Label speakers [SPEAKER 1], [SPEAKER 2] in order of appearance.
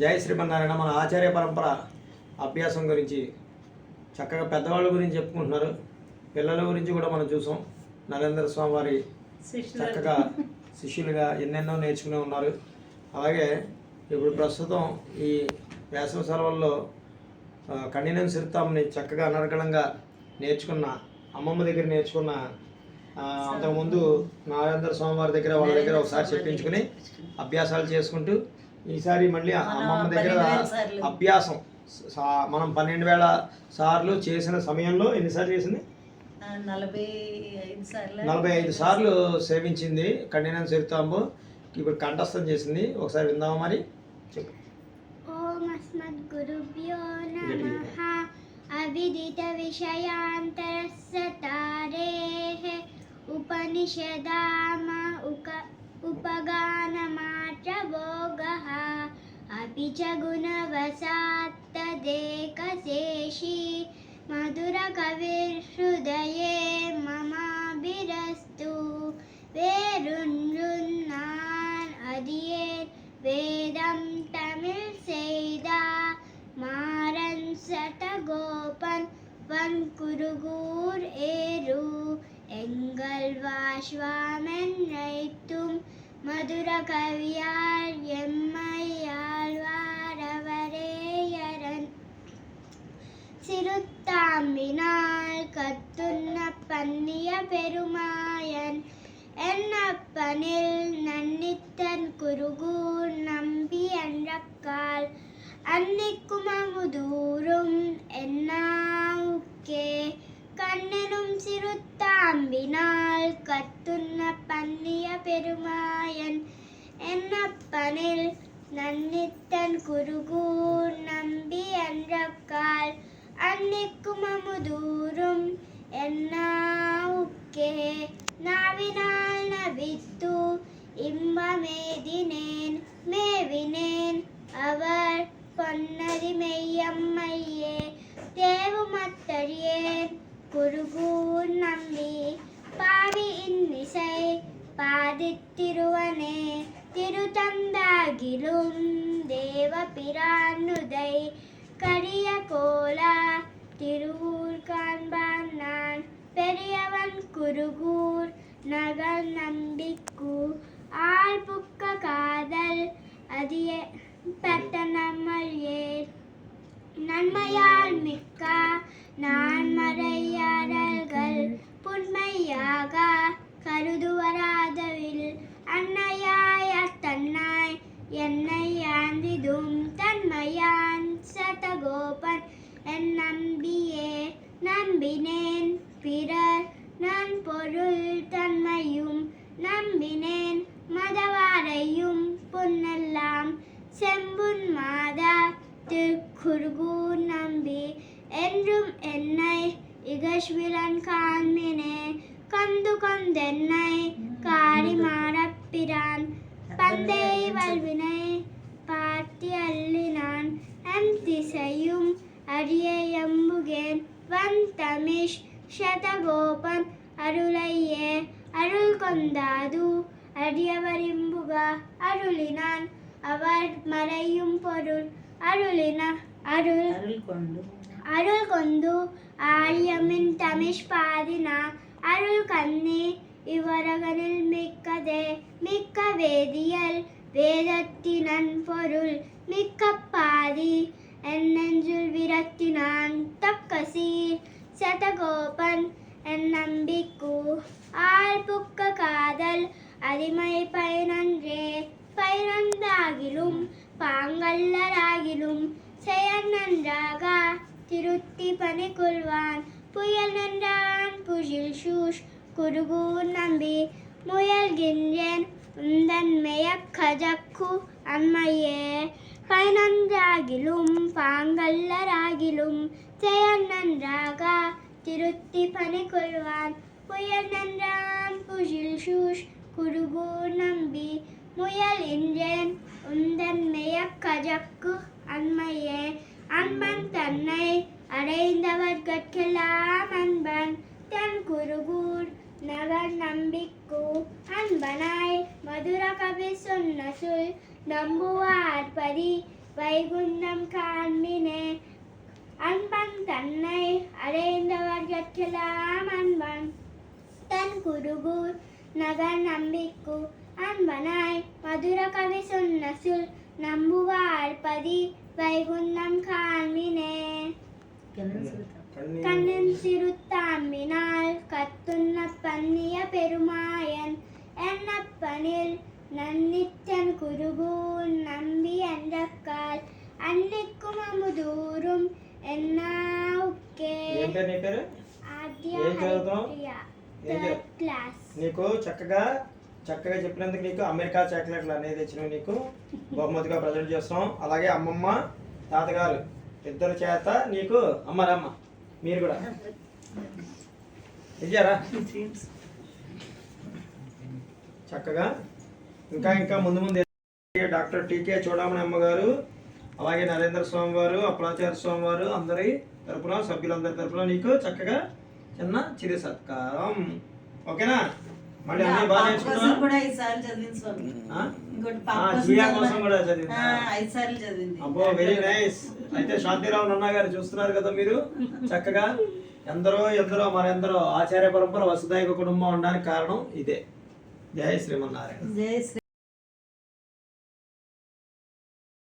[SPEAKER 1] జయ శ్రీమన్నారాయణ మన ఆచార్య పరంపర అభ్యాసం గురించి చక్కగా పెద్దవాళ్ళ గురించి చెప్పుకుంటున్నారు. పిల్లల గురించి కూడా మనం చూసాం. నరేంద్ర స్వామి వారి చక్కగా శిష్యులుగా ఎన్నెన్నో నేర్చుకుని ఉన్నారు. అలాగే ఇప్పుడు ప్రస్తుతం ఈ వేసవి సెలవుల్లో ఆ, కఠినం సిరుతాంని చక్కగా అనర్గళంగా నేర్చుకున్న అమ్మమ్మ దగ్గర నేర్చుకున్న అంతకుముందు నారాయణ స్వామి వారి దగ్గర వాళ్ళ దగ్గర ఒకసారి చెప్పించుకుని అభ్యాసాలు చేసుకుంటూ ఈసారి మళ్ళీ అమ్మమ్మ దగ్గర అభ్యాసం. మనం పన్నెండు వేల సార్లు చేసిన సమయంలో ఎన్నిసార్లు చేసింది?
[SPEAKER 2] నలభై ఐదు సార్లు.
[SPEAKER 1] సేవించింది కన్యనం చరితాంబు. ఇప్పుడు కంఠస్థం చేసింది. ఒకసారి విందామా మరి? చెప్పు.
[SPEAKER 3] అవిదిత उपगानमाचभोगः अपि च गुणवशात्तदेकशेषी मधुरकविर्हृदये ममाभिरस्तु वेरुन्नान् अधियेत् वेदं तमिळ् सेदा मारन् सटगोपन् वन् कुरुगूर् एरु எங்கள் வாஷ்வாமென்னைத்தும் மதுர கவியார் எம்மையாழ்வாரவரேயரன் சிறுத்தாம்பினால் கத்துண்ண பன்னிய பெருமாயன். என்னப்பனில் நன்னித்தன் குருகூர் நம்பி என்றக்கால் அன்னிக்கும் அமுதூரும் என்னாவுக்கே கண்ணனும் சிறுத்தாம்பினால் கத்துண்ண பண்ணிய பெருமாயன் என்னப்பனில் நன்னித்தன் குருகூர் நம்பி என்றக்கால் அன்னிக்கும் அமுதூரும் என்னாவுக்கே நாவினால் நவித்து இன்பமேதினேன் மேவினேன் அவர் பொன்னதி மெய்யம்மையே தேவுமத்தறியேன் குருகூர் நம்பி பாவி இன்னிசை பாதித்திருவனே திருத்தந்தாகிலும் தேவ பிரானுதை கரிய கோலா திருவூர் காண்பான் நான் பெரியவன் குருகூர் நகர் நம்பிக்கு ஆள் புக்க காதல் அதிய பெற்ற நம்மளே நன்மையால் மிக்க நான் மறை செம்புன் மாதா திருக்குறுகூர் நம்பி என்றும் என்னை இகழ்விலன் காண்மினே கந்து கொந்தென்னை காரி மாறப்பிரான் பந்தை வல்வினை பார்த்தி அள்ளினான். எம் திசையும் அரிய எம்புகேன் வன் தமிஷ் சதகோபன் அருளையே. அருள் கொண்டாது அடியவரிம்புக அருளினான் அவர் மறையும் பொருள் அருளின அருள்
[SPEAKER 2] அருள் கொண்டு
[SPEAKER 3] அருள் கொண்டு ஆழியமின் தமிஷ் பாதினா அருள் கண்ணி இவரகனில் மிக்கதே மிக்க வேதியல் வேதத்தினன் பொருள் மிக்க பாதி என்னெஞ்சுள் விரத்தினான் தக்க சீர் சதகோபன் என் நம்பிக்கு ஆள் புக்க காதல் அதிமை பயனன்றே பயிரந்தாகிலும் பாங்கல்லராகிலும் செயல் நன்றாக திருத்தி பணி கொள்வான் புயல் நன்றான் புகில் சூஷ் குருகூர் நம்பி முயல்கின்றேன். உந்தன் கஜக்கு அம்மையே பயனன்றாகிலும் பாங்கல்லராகிலும் செயல் நன்றாக திருத்தி பணி கொள்வான் புயல் நன்றான் புகில் சூஷ் குருகூர் நம்பி முயல் என்றேன். உந்தன் மெயக்கஜக்கு அண்மையே. அன்பன் தன்னை அடைந்தவர்கட்கெல்லாம் அன்பன். தன் குருகூர் நகர் நம்பிக்கு அன்பனாய். மதுர கவி சொன்ன சொல் நம்புவார் பதி. வைகுந்தம் காண்பினே. அன்பன் தன்னை அடைந்தவர்கெல்லாம் அன்பன். தன் குருகூர் நகர் நம்பிக்கு அன்பனாய் மதுர கவி சொன்ன சொல் நம்புவார் பதி வைகுந்தம் காண்மினே
[SPEAKER 1] கண்ணி
[SPEAKER 3] கண்ணின் சிறுத்தாம்பினால் கத்துண்ண பன்னிய பெருமாயன் என்னப்பனில் நன்னித்தன் குருகூன் நம்பி என்றக்கால் அன்னைக்கும் அமுதூரும் என்னாவுக்கே
[SPEAKER 1] ఏం పేరు నీ పేరు
[SPEAKER 3] ఆద్య
[SPEAKER 1] ఏం చదువుతావు?
[SPEAKER 3] హరిప్రియ
[SPEAKER 1] ఏం చదువు-
[SPEAKER 3] థర్డ్ క్లాస్
[SPEAKER 1] నీకు చక్కగా చక్కగా చెప్పినందుకు నీకు అమెరికా చాక్లెట్లు అనేది తెచ్చినవి నీకు. బహుమతిగా ప్రజెంట్ చేస్తాం. అలాగే అమ్మమ్మ తాతగారు ఇద్దరు చేత నీకు అమ్మరమ్మ. మీరు కూడా. ఇచ్చారా చక్కగా. ఇంకా ఇంకా ముందు ముందు డాక్టర్ టీకే చూడమని అమ్మగారు అలాగే నరేంద్ర స్వామి వారు అప్పలాచార్య స్వామి వారు అందరి తరపున సభ్యులందరి తరపున నీకు చక్కగా చిన్న చిరు సత్కారం. ఓకేనా? మళ్ళీ అన్ని బాగా
[SPEAKER 2] పాప కోసం
[SPEAKER 1] నేర్చుకున్నా
[SPEAKER 2] కూడా ఐదు సార్లు చదివింది స్వామి. ఇంకోటి పాప
[SPEAKER 1] ఆ,
[SPEAKER 2] కోసం
[SPEAKER 1] జియా
[SPEAKER 2] చదవాలి.
[SPEAKER 1] కోసం కూడా చదివిందా?
[SPEAKER 2] ఆ, ఐదు సార్లు చదివింది.
[SPEAKER 1] అబ్బో వెరీ నైస్ అయితే శాంతిరావు నన్న గారు చూస్తున్నారు కదా మీరు? చక్కగా. ఎందరో ఎందరో మరెందరో ఆచార్య పరంపర వసుదైక కుటుంబం ఉండడానికి కారణం ఇదే. జయ శ్రీమన్నారాయణ.
[SPEAKER 2] జయ శ్రీ